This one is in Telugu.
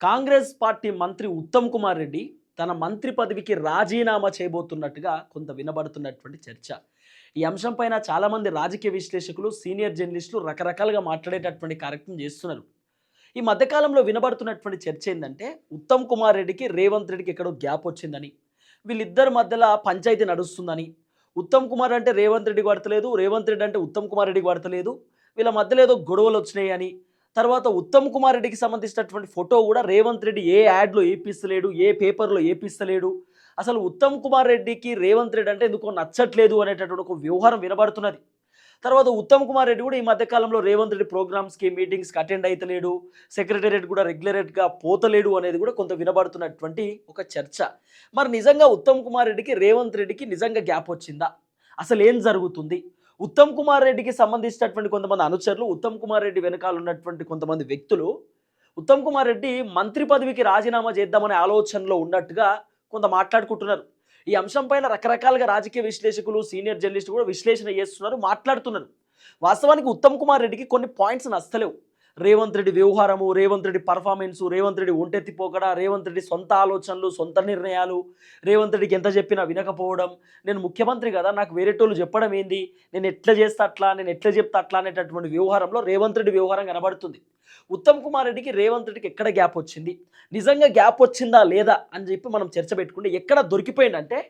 కాంగ్రెస్ పార్టీ మంత్రి ఉత్తమ్ కుమార్ రెడ్డి తన మంత్రి పదవికి రాజీనామా చేయబోతున్నట్టుగా కొంత వినబడుతున్నటువంటి చర్చ. ఈ అంశం పైన చాలామంది రాజకీయ విశ్లేషకులు సీనియర్ జర్నలిస్టులు రకరకాలుగా మాట్లాడేటటువంటి కార్యక్రమం చేస్తున్నారు. ఈ మధ్యకాలంలో వినబడుతున్నటువంటి చర్చ ఏంటంటే ఉత్తమ్ కుమార్ రెడ్డికి రేవంత్ రెడ్డికి ఎక్కడో గ్యాప్ వచ్చిందని వీళ్ళిద్దరి మధ్యలో పంచాయతీ నడుస్తుందని ఉత్తమ్ కుమార్ అంటే రేవంత్ రెడ్డికి పడతలేదు రేవంత్ రెడ్డి అంటే ఉత్తమ్ కుమార్ రెడ్డికి పడతలేదు వీళ్ళ మధ్యలో ఏదో గొడవలు వచ్చినాయి అని తర్వాత ఉత్తమ్ కుమార్ రెడ్డికి సంబంధించినటువంటి ఫోటో కూడా రేవంత్ రెడ్డి ఏ యాడ్లో ఏపిస్తలేడు ఏ పేపర్లో ఏపిస్తలేడు. అసలు ఉత్తమ్ కుమార్ రెడ్డికి రేవంత్ రెడ్డి అంటే ఎందుకో నచ్చట్లేదు అనేటటువంటి ఒక వ్యవహారం వినబడుతున్నది. తర్వాత ఉత్తమ్ కుమార్ రెడ్డి కూడా ఈ మధ్యకాలంలో రేవంత్ రెడ్డి ప్రోగ్రామ్స్కి మీటింగ్స్కి అటెండ్ అవుతలేడు సెక్రటేరియట్ కూడా రెగ్యులరేట్గా పోతలేడు అనేది కూడా కొంత వినబడుతున్నటువంటి ఒక చర్చ. మరి నిజంగా ఉత్తమ్ కుమార్ రెడ్డికి రేవంత్ రెడ్డికి నిజంగా గ్యాప్ వచ్చిందా? అసలు ఏం జరుగుతుంది? ఉత్తమ్ కుమార్ రెడ్డికి సంబంధించినటువంటి కొంతమంది అనుచరులు ఉత్తమ్ కుమార్ రెడ్డి వెనకాల ఉన్నటువంటి కొంతమంది వ్యక్తులు ఉత్తమ్ కుమార్ రెడ్డి మంత్రి పదవికి రాజీనామా చేద్దామనే ఆలోచనలో ఉన్నట్టుగా కొంత మాట్లాడుకుంటున్నారు. ఈ అంశం పైన రకరకాలుగా రాజకీయ విశ్లేషకులు సీనియర్ జర్నలిస్టులు కూడా విశ్లేషణ చేస్తున్నారు మాట్లాడుతున్నారు. వాస్తవానికి ఉత్తమ్ కుమార్ రెడ్డికి కొన్ని పాయింట్స్ నచ్చలేవు. రేవంత్ రెడ్డి వ్యవహారము రేవంత్ రెడ్డి పర్ఫార్మెన్సు రేవంత్ రెడ్డి ఒంటెత్తిపోకడ రేవంత్ రెడ్డి సొంత ఆలోచనలు సొంత నిర్ణయాలు రేవంత్ రెడ్డికి ఎంత చెప్పినా వినకపోవడం. నేను ముఖ్యమంత్రి కదా నాకు వేరేటోళ్ళు చెప్పడం ఏంది? నేను ఎట్లా చేస్తా అట్లా నేను ఎట్లా చెప్తా అట్లా అనేటటువంటి వ్యవహారంలో రేవంత్ రెడ్డి వ్యవహారం కనబడుతుంది. ఉత్తమ్ కుమార్ రెడ్డికి రేవంత్ రెడ్డికి ఎక్కడ గ్యాప్ వచ్చింది? నిజంగా గ్యాప్ వచ్చిందా లేదా అని చెప్పి మనం చర్చ పెట్టుకుంటే ఎక్కడ దొరికిపోయిందంటే